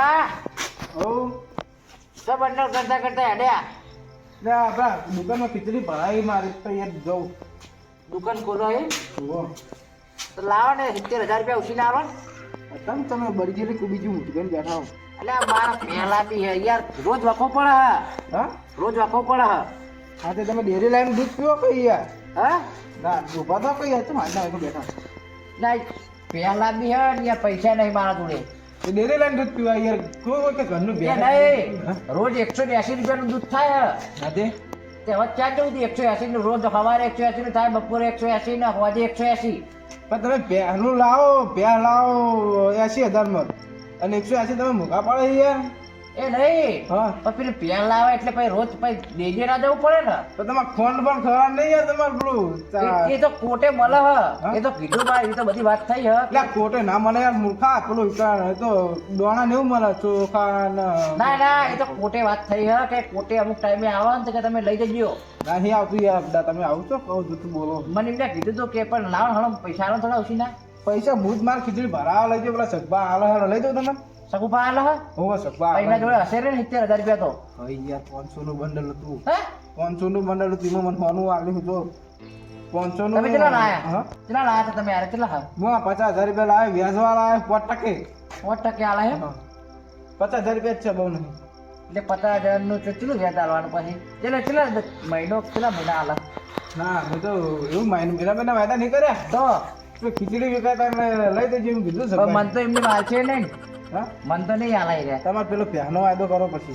સગુભા હું? તો બંડલ કરતા કરતા હેડ્યા. ના આપણા દુકાનમાં ખીચડી ભરાઈ મારી તો યાર જવું દુકાન ખોલો એ તો લાવો ને સિત્તેર હજાર રૂપિયા ઉછીને આવો ને. તમે તમે બળી ગયેલી કોઈ બીજું ઊંઘી બેઠા હો. એટલે મારા પહેલા બી હે યાર. રોજ વખો પડે હે. રોજ વાખો પડે હે. હા તે તમે ડેરી લાઈન દૂધ પીવો કઈ યાર? હા? ના ઊભા તો કઈ યાર? આટલા બેઠા. ના પહેલા બી હે યાર પૈસા નહીં મારા જોડે. તે ડેરી લાઈન દૂધ પીવા યાર. કોઈ કોઈ કે ઘરનું એ રોજ એકસો એસી રૂપિયાનું દૂધ થાય. તે તે હવે ક્યાં જવું હતું એકસો એસી નું? રોજ સવારે એકસો એસી નું થાય બપોરે એકસો એસી ને હોજે એકસો એસી. પણ તમે પહેલું લાવો પહે લાવો એસી હજારમાં અને એકસો એસી તમે મૂકા પાડો યાર. એ નહીં. હા? પણ પેલું પેન લાવે એટલે પછી રોજ પછી ડેજે ના જવું પડે ને. તો તમારે ફોન પણ ખબર નહીં યાર તમારે પેલું એ- તો કોટે મળે હ? એ તો કીધું ભાઈ એ તો બધી વાત થઈ હ. એટલે કોટે ના મળે યાર મૂર્ખા પેલું એ તો દોણા ને એવું મળે ચોખા ને ના ના એ તો કોટે વાત થઈ હ કે કોટે અમુક ટાઈમે આવે ને કે તમે લઈ જજો. નહીં આવતું યાર તમે આવું છો કહું જૂઠું બોલો. મને એમને કીધું તો કે પણ લાવો હણો પૈસા આલો થોડા ઓછી ના પૈસા ભૂત માર ખીચડી ભરાવા લઈ જાઓ પેલા સગબા આલો હાલો લઈ જાઓ તમે. સગુપા આલો હ? હો સગબા એના જોડે હશે રે ને સિત્તેર હજાર રૂપિયા તો. યાર પાંચસો નું બંડલ હતું. હે? નું બંડલ હતું એમાં મને સોનું આવ્યું જો. પાંચસો નું તમે કેટલા લાયા? હા? કેટલા લાયા હતા તમે યાર કેટલા હા હું પચાસ હજાર રૂપિયા લાવ્યા વ્યાજવાળા આવ્યા પાંચ ટકે. પાંચ ટકે આલા હે? હા. પચાસ હજાર રૂપિયા જ છે બહુ નહીં. એટલે પચાસ હજારનું કેટલું વ્યાજ આલવાનું પછી? એટલે કેટલા મહિનો કેટલા મહિના આલા? ના હું તો એવું મહિના મહિના વાયદા નહીં કર્યા. તો? તો ખીચડી વિકાતા લઈ દેજો એમ કીધું છે મન તો એમની માલ છે નહીં. હા? મન તો નહીં આલાઈ રહ્યા તમારે પેલો પ્યાનો વાયદો કરો પછી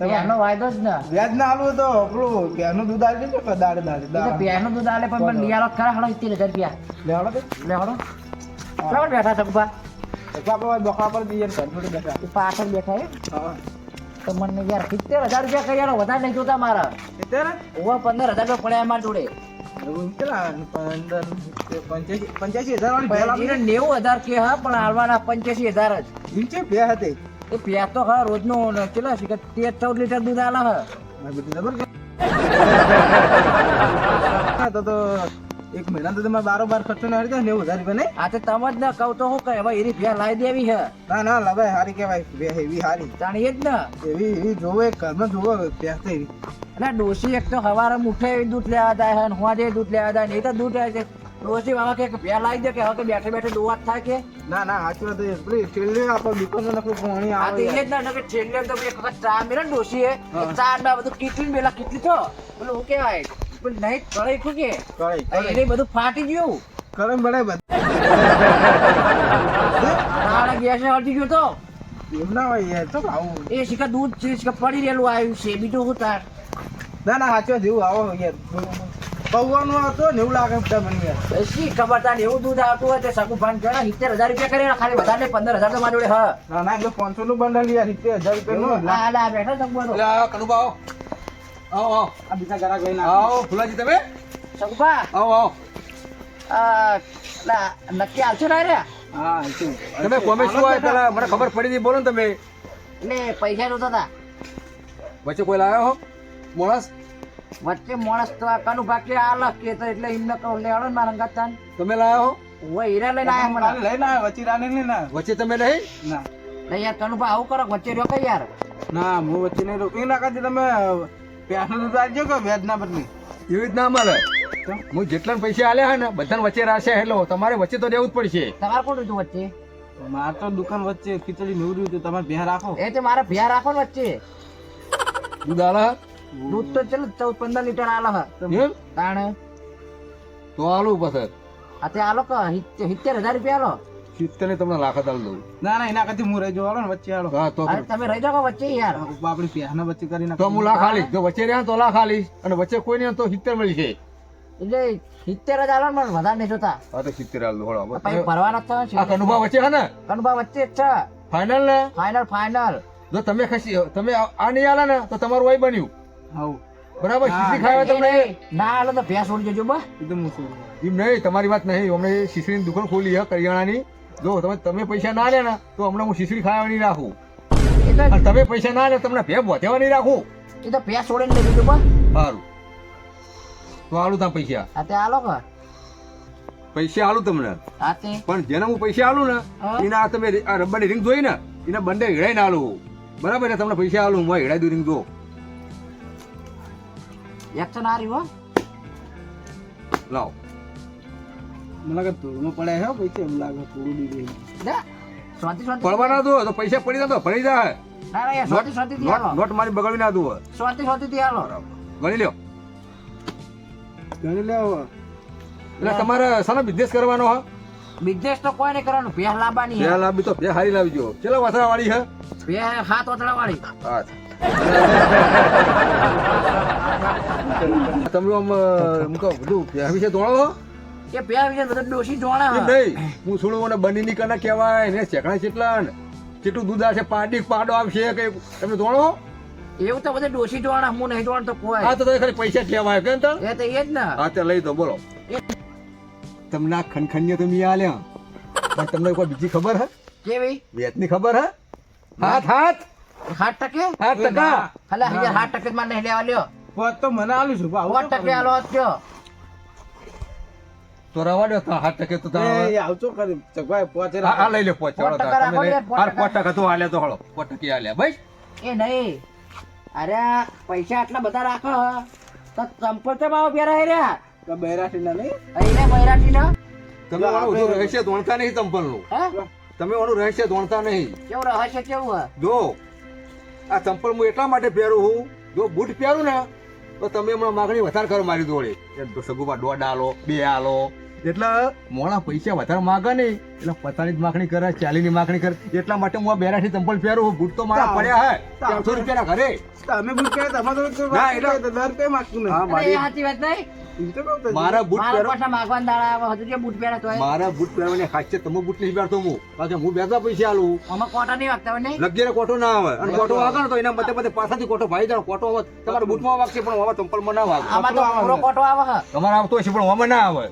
પ્યાનો વાયદો જ ને. વ્યાજ ના આલવું તો પેલું પ્યાનું દૂધ આવી દેજો દાડે દાડે તો દાડે પ્યાનો દૂધ આલે પણ નિયાળો ખરા હળો સિત્તેર હજાર રૂપિયા. લેવાડો બરાબર બેઠા છે બા એટલે આપણે પર દઈએ ને બેઠા. એ પાછળ બેઠા હે. હા તો મને યાર સિત્તેર હજાર રૂપિયા કરી યાર વધારે નહીં જોતા મારા. સિત્તેર? ઓવા પંદર હજાર રૂપિયા પડ્યા અમારા જોડે. પંચ્યાસી હજાર નેવું હજાર કે હા પણ હાલવાના પંચ્યાસી હજાર જ. નીચે બે હતી. એ પ્યા તો હા રોજનું ને કેટલા છે કે તેર ચૌદ લીટર દૂધ આલા હા. બધું તો એક મહિના તો તમારે બારોબાર ખર્ચો ના હરી નેવું હજાર રૂપિયા નહીં? આ તો તમે જ ના કહું તો હું કહે હવે એની ભ્યા લાવી દેવી હે ના ના લવાય હારી કહેવાય એવી હારી. જાણીએ જ ને. એવી એવી જોવે ઘરમાં જોવે પ્યાસ તો એવી. એટલે ડોસી એક તો હવારે મુઠે દૂધ લેવા જાય હે હું જે દૂધ લેવા જાય નહીં તો દૂધ આવે છે. ડોસી બાબા કે ભ્યા લાવી દે કે હવે બેઠે બેઠે દોવાત થાય કે? ના ના સાચી વાત છે. પેલી છેલ્લે આપણે દુકાનમાં નકરું પાણી આ તો જ ના કે છેલ્લે તો એક વખત ચા મેરા ને ડોસી એ ચા બધું કીટલી પેલા કીટલી તો. બોલો હું કહેવાય? પેલું નહીં કળાઈ ખૂકે કળાઈ. એને બધું ફાટી ગયું. કરમ બળે બધું નાળા ગેસ હટી ગયો તો? એમ ના હોય યાર તો આવું. એ શિકા દૂધ છે શિકા પડી રહેલું આવ્યું છે બીજું હું તાર? ના ના સાચો જેવું આવો યાર. પૌવાનું આવતો ને એવું લાગે બધા મને યાર. શી ખબર તાર એવું દૂધ આવતું હોય તે સગું ભાન જણા સિત્તેર હજાર રૂપિયા કરે ખાલી વધારે પંદર હજાર તો મારી જોડે હા. ના ના એટલે પાંચસો નું બંડલ યાર સિત્તેર હજાર રૂપિયા નું બેઠા સગું એટલે આ કનુભા આવો આવો. આ બીજા ઘરા ગઈ ના આવો ફુલાજી તમે? સગુભા આવો આવો. નક્કી આવશે ને રે હા તમે કોમે શું હોય પેલા? મને ખબર પડી હતી. બોલો ને તમે. એટલે પૈસા જોતા હતા વચ્ચે કોઈ લાવ્યો હો? માણસ? વચ્ચે માણસ તો આ કનું બાકી આ લખ કે તો એટલે એમને કહું લેવડો ને મારા અંગાત તમે લાવ્યો હો? ઓય હીરા લઈને આયા મને. લઈ ના વચ્ચે રાને નહીં ના વચ્ચે તમે નહીં? ના. નહીં યાર કનુભા આવું કરો વચ્ચે રહ્યો કઈ યાર. ના હું વચ્ચે નહીં રોકી. ના કાઢી તમે પ્યાસનું દૂધ આપજો કે વ્યાજ ના બદલી. એવી રીત ના મળે હું જેટલા પૈસા આલ્યા હોય ને બધાને વચ્ચે રાશે હેલો. તમારે વચ્ચે તો રહેવું જ પડશે. તમારે કોણ વચ્ચે? માર તો દુકાન વચ્ચે ખીચડી નીવડ્યું હતું. તમારે ભેર રાખો. એ તો મારા ભ્યા રાખો ને વચ્ચે. દૂધ આલે દૂધ તો ચલો ચૌદ પંદર લીટર આલો હ. તાણે? તો આલું પછી. આ તે આલો કે સિત્તેર હજાર રૂપિયા આલો? સિત્તેર તમને લાખ આલ દઉં. ના ના એના કરતી હું રહી જવા ને વચ્ચે આલો હા તો તમે રહી જાઓ વચ્ચે યાર. આપણી પ્યાસના વચ્ચે કરીને તો હું લાખ આલીશ જો વચ્ચે રહ્યા તો લાખ આલીશ અને વચ્ચે કોઈ નહીં તો સિત્તેર મળી છે એટલે સિત્તેર જ આલો ને મને વધારે નહીં જોતા. હા તો સિત્તેર આલ દો હળો. પછી ભરવાના આ છે કનુભા વચ્ચે હે ને? કનુભા વચ્ચે જ છે. ફાઇનલ ને? ફાઇનલ ફાઇનલ જો તમે ખસી તમે આ નહીં આલા ને તો તમારું વય બન્યું. હાઉ બરાબર? શીશી ખાવા તમને? ના આલો તો ભેંસ છોડી જજો બા એકદમ મૂકું એમ નહીં તમારી વાત નહીં અમને શીશીની દુકાન ખોલી છે કરિયાણાની. જો તમે તમે પૈસા ના લે ને તો હમણાં હું શીશડી ખાવાની રાખું. એ અને તમે પૈસા ના લે તમને ભે વધેવાની રાખું. એ તો ભેંસ છોડીને લઈ દેજો બા સારું. તો આલું તા પૈસા. આ તે આલો કા. પૈસા આલું તમને. પણ જેને હું પૈસા આલું ને એના આ તમે આ રબરની રિંગ જોઈ ને એને બંને હેડાઈને આલું. બરાબર ને તમને પૈસા આલું હું હેડાઈ દઉં રિંગ જો. એક્શન આ રહ્યું હો. લાવો. મને લાગે ધૂળમાં પડ્યા હે પૈસા એમ લાગે પૂરું લે શાંતિ શાંતિ. પડવા ના દો તો પૈસા પડી જતો તો ભરી જાય. ના ના શાંતિ શાંતિ થી હાલો. નોટ મારી બગાડી ના દો શાંતિ શાંતિ થી હાલો ગણી લ્યો. ગણી લ્યો. એટલે તમારે શાનો બિઝનેસ કરવાનો હા? બિઝનેસ તો કોઈ નહીં કરવાનું ભેહ લાવવાની બે લાવી તો બે હારી લાવજો. ચેલા વાસણા વાળી હે? ભેહ હાથ વાળી હા. તમે આમ એમ કહો બધું બે વિશે દોડો એ બે વિશે બધું ડોસી જોણા નહીં હું થોડું મને બની ની કને કહેવાય ને શેકડા ચેટલા કેટલું દૂધ આવશે પાડી પાડો આવશે કે તમે જોણો? એવું તો બધે ડોશી જોવાના હું નહીં જોવાનું તો કોઈ. હા તો ખાલી પૈસા કહેવાય કેમ તણ એ તો એ જ ને. હા તો લઈ દો બોલો. તમને આ ખનખનીઓ તો મી આલ્યા. પણ તમને કોઈ બીજી ખબર હે? કેવી? વેતની ખબર હે? હાથ હાથ! હાથ ટકે? હાથ ટકા. હલા હાથ ટકે માં નહીં લેવા લ્યો વાત તો મને આલું છું ભાવ ટકે આલો કયો? તો રવા દો તો હાથ ટકે તો આવતો કરી ચકવાય પોચે હા હા લઈ લે. પોચ પોચ હાર પોચ ટકા તો આલે તો હળો. પોચ ટકી આલે ભાઈ એ નહીં. અરે પૈસા આટલા બધા રાખો. તો ચંપલ તો ભાવ પહેરા હે રહ્યા બૈરાઠી ના નહીં? અહીંયા મૈરાઠી ના તમે ઓનું રહેશે રહસ્ય ધોણતા નહીં ચંપલનું હે? તમે ઓનું રહેશે ધોણતા નહીં. કેવું રહસ્ય કેવું હે જો આ ચંપલ હું એટલા માટે પહેરું છું. જો બૂટ પહેરું ને તો તમે હમણાં માગણી વધારે કરો મારી જોડે. એ સગુમાં દોઢ આલો બે આલો. એટલે મોડા પૈસા વધારે માગે ને એટલે પચાસની જ માગણી કરે ચાલીની માગણી કરે. એટલા માટે હું આ બેરાથી ચંપલ પહેરું. બૂટ તો મારા પડ્યા હે. ચારસો રૂપિયા ઘરે. તમે બુક પહેરે તમારે તો દર કઈ માગતું હા, નહીં સાચી વાત નહીં. મારા બૂટ પહેરો. બૂટ મારા બૂટ પહેરવાની ખાસિયત તમે બૂટ પહેરતો હું. બેસવા પૈસા આલું. આમાં કોટા નહીં વાગતા નહીં લગીરે કોટો ના આવે. અને કોટો વાગે તો એના બધે બધે પાછાથી કોટો ભાઈ જાણો કોટો આવે. તમારા બૂટમાં વાગશે પણ આવા ચંપલમાં ના વાગે. તો પૂરો કોટો આવે. હે તમારે આવતો હશે પણ આમાં ના આવે.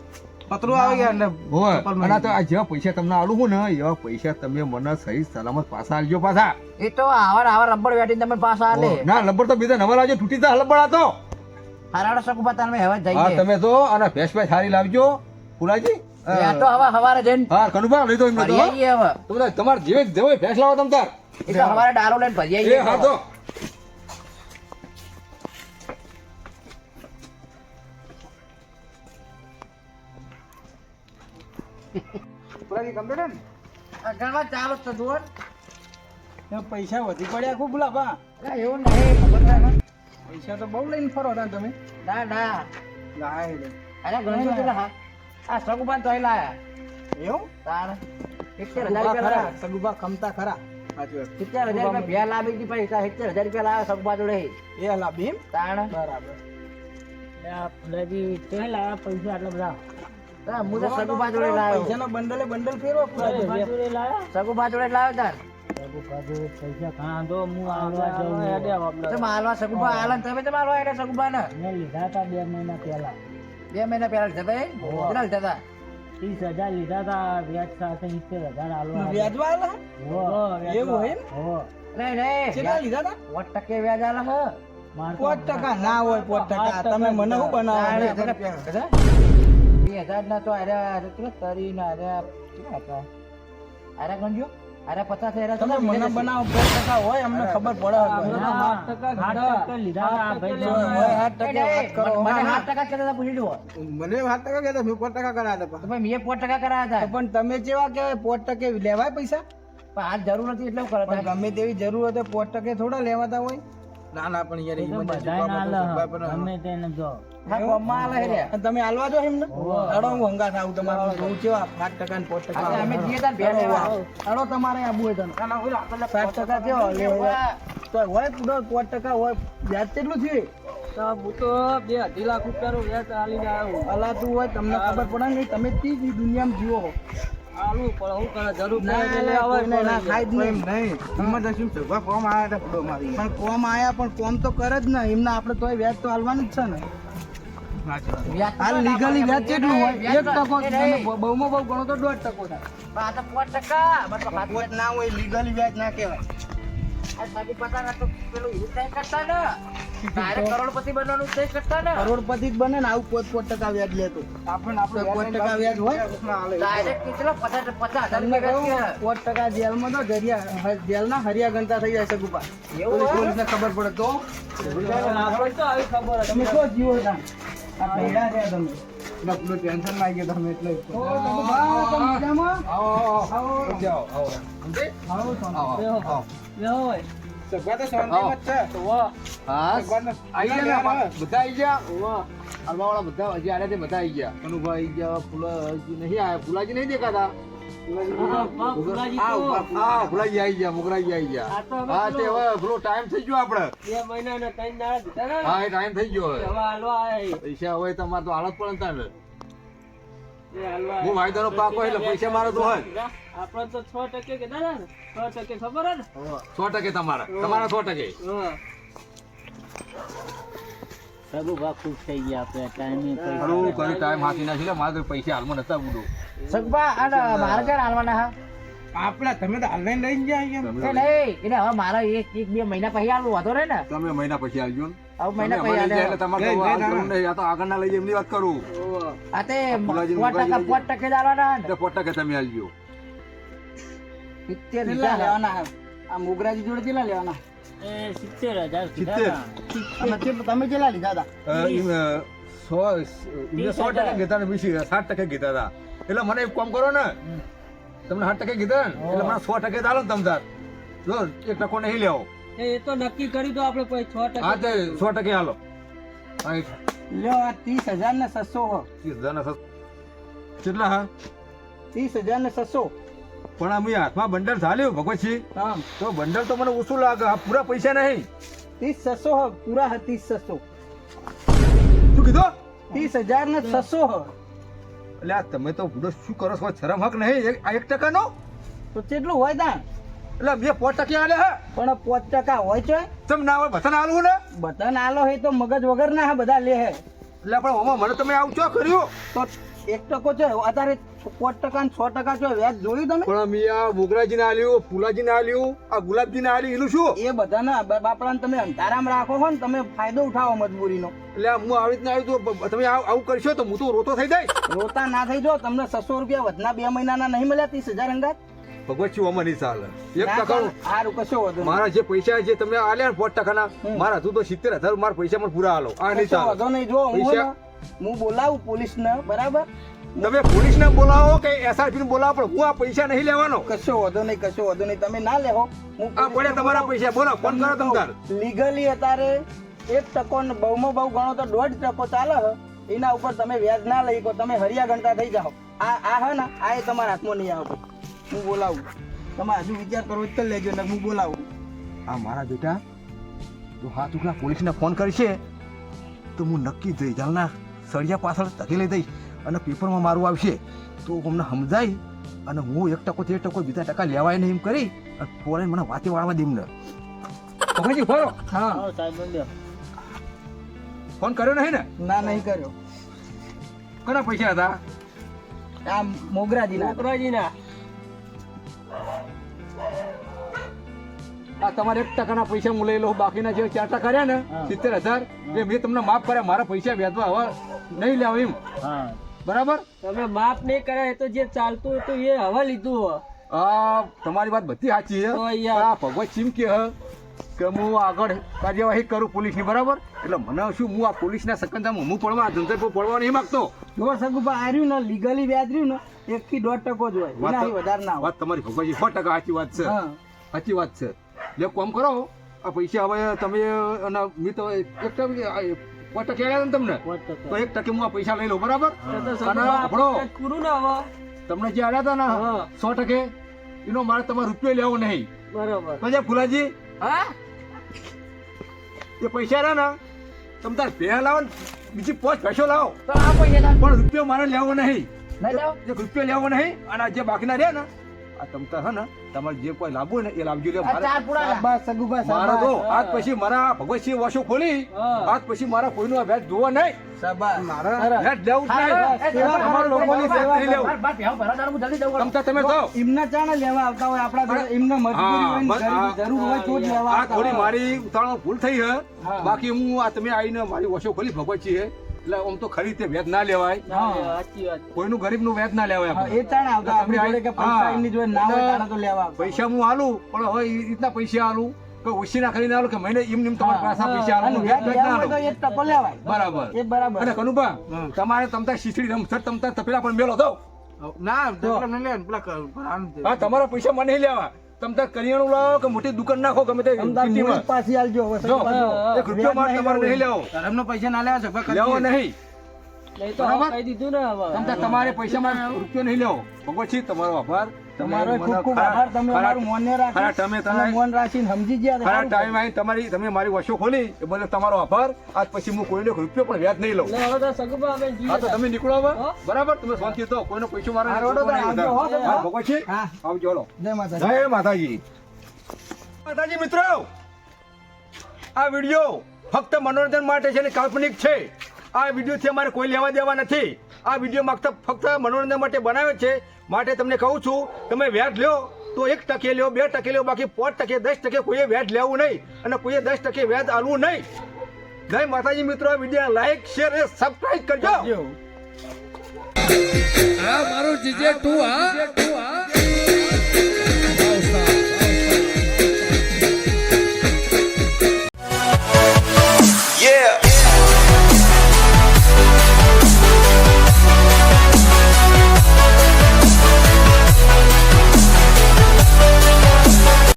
પતરું આવી ગયા એટલે હોય. અને તો આ જેવા પૈસા તમને આલું હું ને એવા પૈસા તમે મને સહી સલામત પાછા આલજો પાછા. એ તો આવા ને રબડ વેટીને તમે પાછા આલે. ના રબડ તો બીજા નવા લાવજો તૂટી તા રબડ આ તો. હારાડો શકું તમે હવે હા જઈએ તમે તો અને ભેંસ ભેંસ સારી લાવજો ફુલાજી. એ તો હવે હવારે જઈને હા કનુભા લઈ દો એમને તો તમારે જેવે જેવો ભેંસ લાવો તમ તાર. એ તો હવારે ડારો લઈને એ આવીએ હા તો. પુરાજી complete ને? ગણવા ચાલો તો જુઓ. પૈસા વધી પડ્યા ખૂબ લાભા. ના, એવું નહીં પૈસા તો બહુ લઈને ફરો હતા તમે. ના ના. લાય અરે ગણજો પેલા હા. આ સગુબાન તોય લાયા. એવું? તાર. સિત્તેર હજાર રૂપિયા સગુબા ખમતા ખરા. સાચી વાત. સિત્તેર હજાર રૂપિયા ભેળ લાવી હતી પૈસા સિત્તેર હજાર રૂપિયા લાવ્યા સગુબા જોડે. એ લાભી તાણ. બરાબર. હા, હું તો જોડે લાવ્યો પૈસાનો બંડલે બંડલ ફેરવો સગુબા જોડે લાવ્યો સગુબા ને બે મહિના પહેલા. લીધા તા એ? લીધા તા? વ્યાજવા આલા એવું હોય નહીં નહીં કેટલા લીધા હતા પોત ટકે વ્યાજ આલે હે. પોત ટકા. ના હોય પોત ટકા. તમે મને શું બનાવો? તાણે મને બધા બે હજાર ના તો આર્યા કેટલા તરી ના અરે કેટલા હતા આર્યા ગણજો. અરે પચાસ હજાર તમે મને બનાવો બે ટકા હોય અમને ખબર પડે આઠ ટકા મને હાથ ટકા કહેતા હતા પૂછી લો મને આઠ ટકા કહેતા મેં પોત ટકા કરાયા હતા. તો ભાઈ મેં પોત ટકા કરાયા હતા. પણ તમે જેવા કે પોત ટકે લેવાય પૈસા? પણ આ જરૂર નથી એટલે કરતા ગમે તેવી જરૂર હોય તો પોત ટકે થોડા લેવાતા હોય. ના ના પણ યાર ગમે તેને હતું, ભાઈ પણ હા કોમમાં આલે છે અને તમે આલવા જો એમને. અડો હું હંગાત આવું તમારે. જોઉં કેવા પાંચ ટકા ને પોત ટકા અમે જઈએ તાર ભેળ. અડો તમારે આબુ હોય તને. સાત ટકા કેવો તો હોય? પૂરો પોત ટકા હોય. વ્યાજ કેટલું થયું અલા તું હોય તમને ખબર પડે ને તમે તી જ દુનિયામાં જીવો હો. ના, ના, કોઈને ના ખાય જ નહીં. પણ કોમ આયા પણ કોમ તો કરે જ ને. એમને આપણે તોય વ્યાજ તો હાલવાનું જ છે ને. ના લીગલી વ્યાજ કેટલું હોય એક ટકો બહુમાં બહુ ગણો તો દોઢ ટકો થાય. આ ના હોય લીગલી વ્યાજ ના કહેવાય. આ કરોડપતિ બનવાનું જ નહીં કરતા ને. કરોડપતિ બને ને આવું પોત પોત ટકા વ્યાજ લેતો આપણને આપણે વ્યાજ હોય? પોત જેલમાં તો જરિયા જેલના હરિયા ગણતા થઈ જાય છે ગુપા? પોલીસને ખબર પડે તો. આવી ખબર તમે શું જીવો ભેડા રહ્યા તમે. પેલું ટેન્શન આવી ગયા તમે એટલે. ઓ, તમે બા, તમે મજામાં? આવો આવો આવો. જાઓ આવો છે. ગયા. બધા ગયા? બધા બધા ગયા. ગયા ફુલાજી નહીં આયા ફુલાજી નહીં દેખાતા? હા ફુલાજી આઈ ગયા મોગરાજી આઈ ગયા. હા તે હવે પેલો ટાઈમ થઈ ગયો આપણે. હા એ ટાઈમ થઈ ગયો પૈસા હોય તમારે તો હાલત પણ તાને હું વાયદાનો પાક એટલે પૈસા મારો તો હોય. આપણે તો છ ટકે કીધા ને છ ટકે ખબર ને? સો ટકે તમારા. તમારા સો ટકે. સગુભા ખુશ થઈ ગયા આપણે ટાઈમે ખરું કરી ટાઈમ હાથી નાખી લે મારે પૈસા હાલમાં નતા બુડો સગબા અને મારે ક્યારે હાલવાના હા? આપણા તમે તો હાલ લઈને લઈને ગયા અહીંયા. એ નહીં એટલે હવે મારા એક એક બે મહિના પછી હાલવું વાંધો રહે ને? તમે મહિના પછી આવજો હવે મહિના પછી એટલે તમારે તો લઈ આ જાય કરવું નહીં. આ તો આગળના લઈ જાય એમની વાત કરું. આ તે ફુલાજી ટકા મુકાજી ટકે ને? પોટ ટકે તમે આવજો સિત્તેર લેવાના? આ મોગરાજી જોડે કેટલા લેવાના? સિત્તેર તે- તમે કેટલા લીધા હતા સો સો ટકા કીધા ને બીસી સાત ટકા કીધા હતા એટલે મને એક કામ કરો ને. તમને સાત ટકા કીધા ને? એટલે મને સો ટકા ચાલો ને તમ તાર. જો એક ટકો નહીં લેવો. એ તો નક્કી કરી દો આપણે કોઈ છ હા તે સો ટકા હાલો લ્યો આ ત્રીસ હજાર ને છસો ત્રીસ હજાર ને સસ- કેટલા હા? ત્રીસ હજાર ને છસો પણ આ મેં હાથમાં બંડલ ચાલ્યું ભગવતસિંહ આમ તો બંડલ તો મને ઓછું લાગે આ પૂરા પૈસા નહીં. ત્રીસ છસો હક પૂરા હ ત્રીસ છસો. શું કીધું? ત્રીસ હજાર ને છસો હો. એટલે આ તમે તો ભૂલો શું કરો છો? શરમ હક નહીં આ એક ટકાનો? તો કેટલું હોય તા એટલે બે પોચ ટકે આલે હે. પણ પાંચ ટકા હોય છે તમે ના હોય બતન આલવું ને? બતન આલો હે તો મગજ વગર ના હે બધા લે હે. એટલે પણ ઓમાં મને તમે આવું છો કર્યું? તો એક ટકો છે અત્યારે પાંચ ટકા ને છ ટકા છો વ્યાજ જોયું તમે? પણ અમે આ મોગરાજીને આલ્યું ફુલાજીને આલ્યું આ ગુલાબજીને આલ્યું એનું શું? એ બધા ના બાપડા તમે અંધારામાં રાખો છો ને તમે ફાયદો ઉઠાવો મજબૂરીનો. એટલે હું આવી રીતના આવ્યું તો તમે આવું કરશો તો હું તો રોતો થઈ જાય રોતા ના થઈ જો તમને છસો રૂપિયા વધના બે મહિનાના નહીં મળ્યા ત્રીસ હજાર અંગાત? ભગવત શું અમને ચાલે એક ટકા હારું કશો મારા જે પૈસા જે તમે આલ્યા પાંચ ટકા ટકાના મારા હજુ તો સિત્તેર હજાર મારા પૈસા મને પૂરા આલો. આ નહીં ચાલે. નહીં જો હું બોલાવું પોલીસ ને બરાબર? તમે પોલીસને બોલાવો કે એસઆરપી બોલાવો પણ હું આ પૈસા નહીં લેવાનો. કશો વધુ નહીં કશો વધુ નહીં તમે ના લેહો. હું આ પડે તમારા પૈસા બોલો ફોન કરો તમે તાર. લીગલી અત્યારે એક ટકો ને બહુમાં બહુ ગણો તો દોઢ ટકો ચાલે એના ઉપર તમે વ્યાજ ના લઈ કો તમે હરિયા ગણતા થઈ જાઓ. આ આ હે ને આ એ તમારા હાથમાં નહીં આવતો. હું બોલાવું. તમે હજુ વિચાર કરવો જ કરી લેજો ને હું બોલાવું. આ મારા બેટા તો હાથ ઉકલા પોલીસને ફોન કરશે તો હું નક્કી જઈ જાલના સળિયા પાછળ ધકી લઈ દઈશ અને પેપરમાં મારું આવશે તો અમને સમજાય અને હું એક ટકો તે ટકો બીજા ટકા લેવાય નહીં એમ કરી અને પોરે મને વાતે વાળવા દે એમને. પકડી ફરો. હા. ફોન કર્યો નહીં ને? ના નહીં કર્યો. કોના પૈસા હતા? આ મોગરાજીના. મોગરાજીના. આ તમારે એક ટકાના પૈસા હું લઈ લઉં બાકીના જે ચાર ટકા રહ્યા ને સિત્તેર હજાર એ મેં તમને માફ કર્યા મારા પૈસા વ્યાજવા હવે નહીં લેવા એમ. હા. બરાબર? તમે માફ નહીં કર્યા એ તો જે ચાલતું હતું એ હવે લીધું આ તમારી વાત બધી સાચી છે. આ ભગવત સિંહ કે હ કે હું આગળ કાર્યવાહી કરું પોલીસની બરાબર? એટલે મને શું હું આ પોલીસના સકંજામાં હું પડવા ધંધે પર પડવા નહીં માંગતો? જો સગુભા આ રહ્યું ને લીગલી વ્યાજ રહ્યું ને એક થી દોઢ ટકો જ હોય. એનાથી વધારે ના વાત તમારી ભગવતજી સો ટકા સાચી વાત છે. હા. સાચી વાત છે. એટલે કોમ કરો આ પૈસા હવે તમે અને મેં તો એક સો ટકે આવ્યા ને તમને? તો એક ટકે હું આ પૈસા લઈ લઉં બરાબર? અને આપણો પૂરું ના હવે. તમને જે આવ્યા હતા ને. સો ટકે એનો મારે તમારે રૂપિયો લેવો નહીં. બરાબર. પછી ફુલાજી હા? એ પૈસા રહ્યા ને તમે તાર ભેળ લાવો ને બીજી પોચ પૈસો લાવો. તો આ પૈસા પણ રૂપિયો મારે લેવો નહીં. રૂપિયો લેવો નહીં અને જે બાકીના રહ્યા ને આ તમતા હે ને તમારે જે કોઈ લાવવું ને એ લાવજો લે મારે તો આજ પછી મારા ભગવતસિંહ વાસો ખોલી. આજ પછી મારા કોઈનું વેચ જોવો નહીં. બાકી હું આ તમે આવીને મારી વશો ખોલી ભગવત હે એટલે આમ તો ખરી રીતે વેદ ના લેવાય. કોઈનું ગરીબનું વેદ ના લેવાય એ તાણ આવતા આપણી જોડે કે પૈસા એમની જોડે ના હોય તાણે તો લેવા પૈસા હું આલું પણ હવે એ રીતના પૈસા આલું કે ઓછી ના કરીને આલું કે મહિને એમ ને તમારે પાસે પૈસા આલું. ના બરાબર. એ બરાબર. અને કનુભા તમારે તમતા શીસડી રમસર તમતા તપેલા પણ મેલો દો ના પેલા લે પેલા તમારા પૈસા મને નહીં લેવા તમતા કરિયાણું લાવો કે મોટી દુકાન નાખો ગમે તે સિટીમાં. પાછી આલજો હવે એક રૂપિયો માર તમારે નહીં લેવો. ધરમનો પૈસા ના લેવા દે. નહીં. તમારે પૈસા માં રૂપિયો નહીં લેવો. પછી તમારો આભાર. તમે તમારો ખૂબ ખૂબ આભાર. તમે અમારું મોને ખરા રાખ્યું તમે તમે તમે મોન રાખીને સમજી ગયા ખરા ટાઈમ આવીને તમારી તમે મારી વશો ખોલી એ બદલ તમારો આભાર. આજ પછી હું કોઈને રૂપિયો પણ વ્યાજ નહીં લઉં. હા તો તમે નીકળો હવે. બરાબર? તમે શાંતિ તો કોઈનો પૈસો મારે હા, રોડો આવજો, જય માતાજી. જય માતાજી. માતાજી મિત્રો! આ વીડિયો ફક્ત મનોરંજન માટે છે ને કાલ્પનિક છે. આ વિડીયોથી અમારે કોઈ લેવા દેવા નથી. આ વીડિયો માગતા ફક્ત મનોરંજન માટે બનાવ્યો છે. માટે તમને કહું છું તમે વ્યાજ લ્યો તો એક ટકે લ્યો બે ટકે લ્યો બાકી પાંચ ટકે દસ ટકે કોઈએ વ્યાજ લેવું નહીં અને કોઈએ દસ ટકે વ્યાજ આલવું નહીં. જય માતાજી મિત્રો વીડિયો લાઈક શેર અને સબસ્ક્રાઇબ કરજો. હા મારું જીજે તું હા. Yeah.